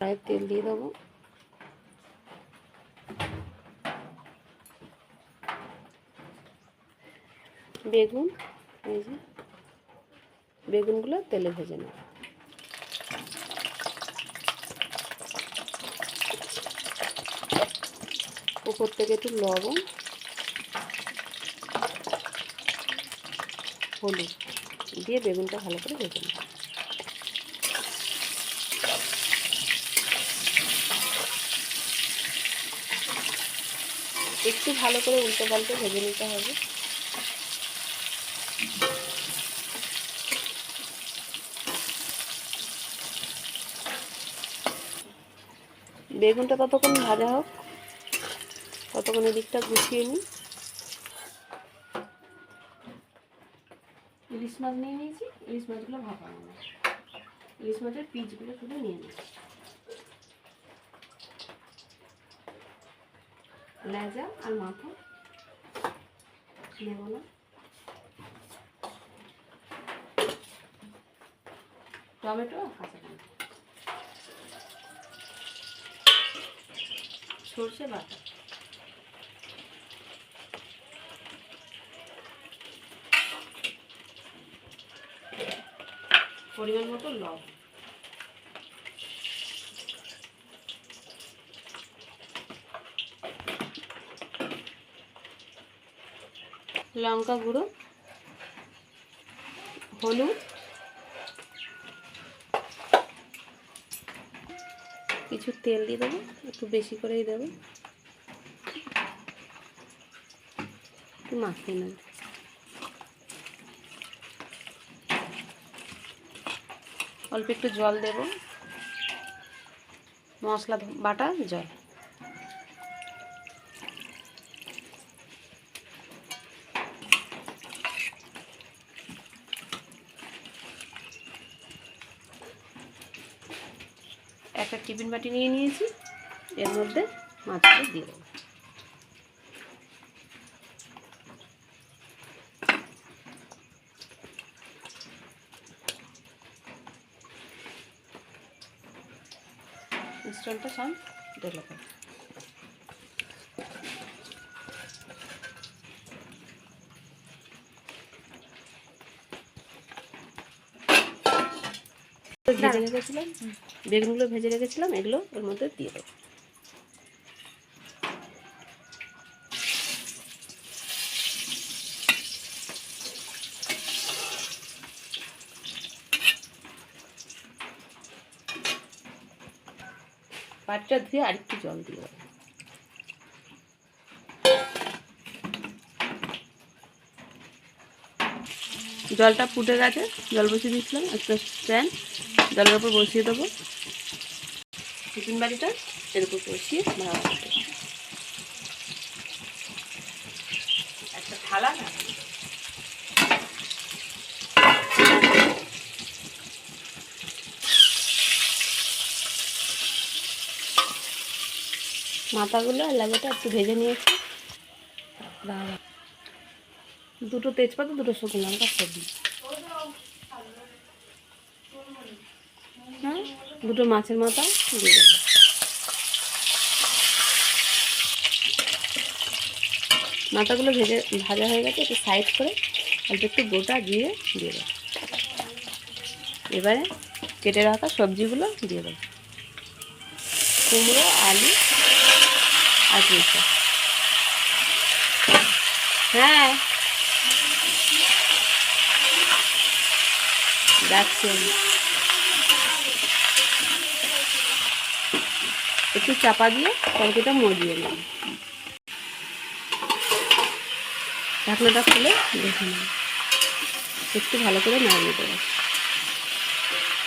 কড়াইয়ে তেল দিয়ে দেবো বেগুন এই যে বেগুনগুলো তেলে ভেজে নেব উপর থেকে একটু লবণ হলুদ দিয়ে বেগুনটা ভালো করে ভেজে নেব একটু ভালো করে উল্টো পাল্টে ভেজে নিতে হবে। বেগুনটা ততক্ষণ ভাজা হোক। ততক্ষণ এদিকটা গুছিয়ে নিই। ইলিশ মাছ নিয়ে নিয়েছি, ইলিশ মাছগুলো ভাপানো না ইলিশ মাছের পিচগুলো শুধু নিয়ে নিয়েছি লেজা আর মাথা নেব না। টমেটো আর কাঁচা লঙ্কা। সর্ষে বাটা। পরিমাণ মতো লবণ। লঙ্কা গুঁড়ো, হলুদ, কিছু তেল দিয়ে দেবো, একটু বেশি করেই দেবো। একটু মাখিয়ে নেব। অল্প একটু জল দেব। মশলা, বাটা, জল। একটা টিফিন বাটি নিয়ে নিয়েছি। এর মধ্যে মাছটা দিয়ে দেবো। মিশ্রণটা সব ঢেলে দেবো। ভেজে রেখেছিলাম বেগুনগুলো ভেজে রেখেছিলাম, এগুলো ওর মধ্যে দিয়ে দেবো। পাটটা ধুয়ে আরেকটু জল দিয়ে দেবো। জলটা ফুটে গেছে, জল বসিয়ে দিয়েছিলাম, একটা স্ট্যান্ড। জলের উপর বসিয়ে দেবো। টিফিন বাড়িটা এর উপর বসিয়ে ভাড়া একটা থালা না? মাথাগুলো আর লাগাটা একটু ভেজে নিয়েছি। দুটো তেজপাতা, দুটো শুকনো লঙ্কা, সবজি। হ্যাঁ দুটো মাছের মাথা দিয়ে দেবো। মাথাগুলো ভেজে, ভাজা হয়ে গেছে, একটু সাইড করে অল্প একটু গোটা দিয়ে দিয়ে দেবো। এবারে কেটে রাখা সবজিগুলো দিয়ে দেবো। কুমড়ো, আলু আর শাক। হ্যাঁ। যাচ্ছি একটু চাপা দিয়ে তরকারিটা মজিয়ে নিলাম ঢাকনাটা খুলে দেখে নিলাম একটু ভালো করে নাড়িয়ে দেবো।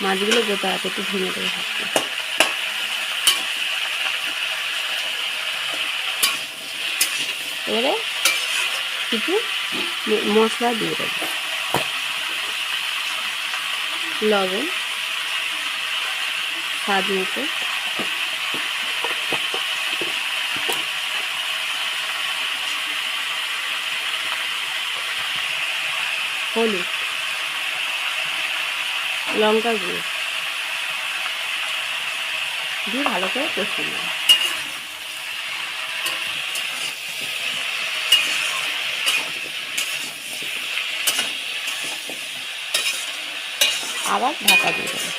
মাছগুলো গোটা আছে, একটু ভেঙে দেবো ভাবতে এবারে কিছু মশলা দিয়ে দেবো। লবণ, স্বাদ মতো। হলুদ, লঙ্কা গুঁড়ো, দিয়ে ভালো করে কষিয়ে নেব আবার ঢাকা দিয়ে দেবো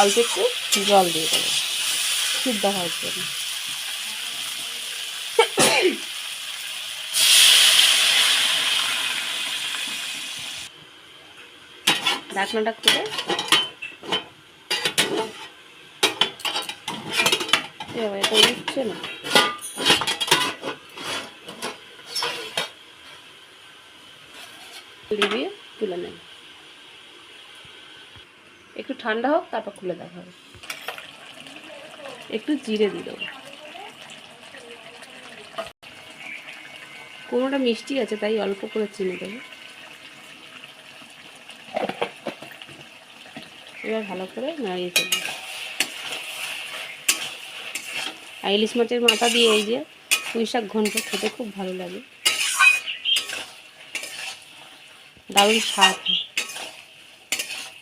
অল্প একটু জল দিয়ে দেবো সিদ্ধ হওয়ার জন্য। ঢাকনাটা খুলে। এটা উঠছে না। দিয়ে তুলে নেব। একটু ঠান্ডা হোক, তারপর খুলে দেখা হবে। একটু জিরে দিয়ে দেবো। কোনোটা মিষ্টি আছে, তাই অল্প করে চিনি দেবো। এবার ভালো করে নাড়িয়ে ফেলব আর ইলিশ মাছের মাথা দিয়ে এই যে পুঁই শাক ঘন্ট খেতে খুব ভালো লাগে। দারুণ স্বাদ।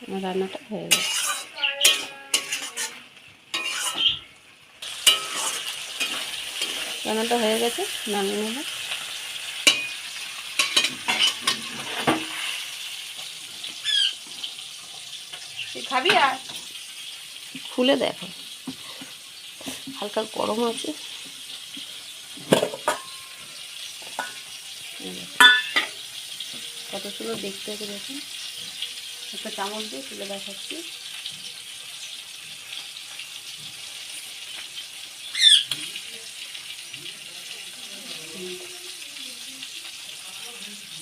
আমার রান্নাটা হয়ে গেছে। রান্নাটা হয়ে গেছে নামিয়ে নেব। খাবি আর? খুলে দেখো। হালকা গরম আছে। কত সুন্দর দেখতে হচ্ছে দেখুন। একটা চামচ দিয়ে তুলে দেখাচ্ছি।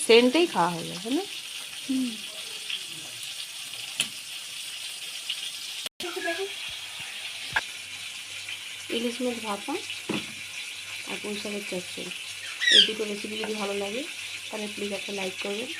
সেন্টেই খাওয়া হয়ে যাবে না? ইলিশ মাছ ভাপা আর পুঁই শাকের চচ্চড়ি। এই দুটো রেসিপি যদি ভালো লাগে, তাহলে প্লিজ একটা লাইক করবেন।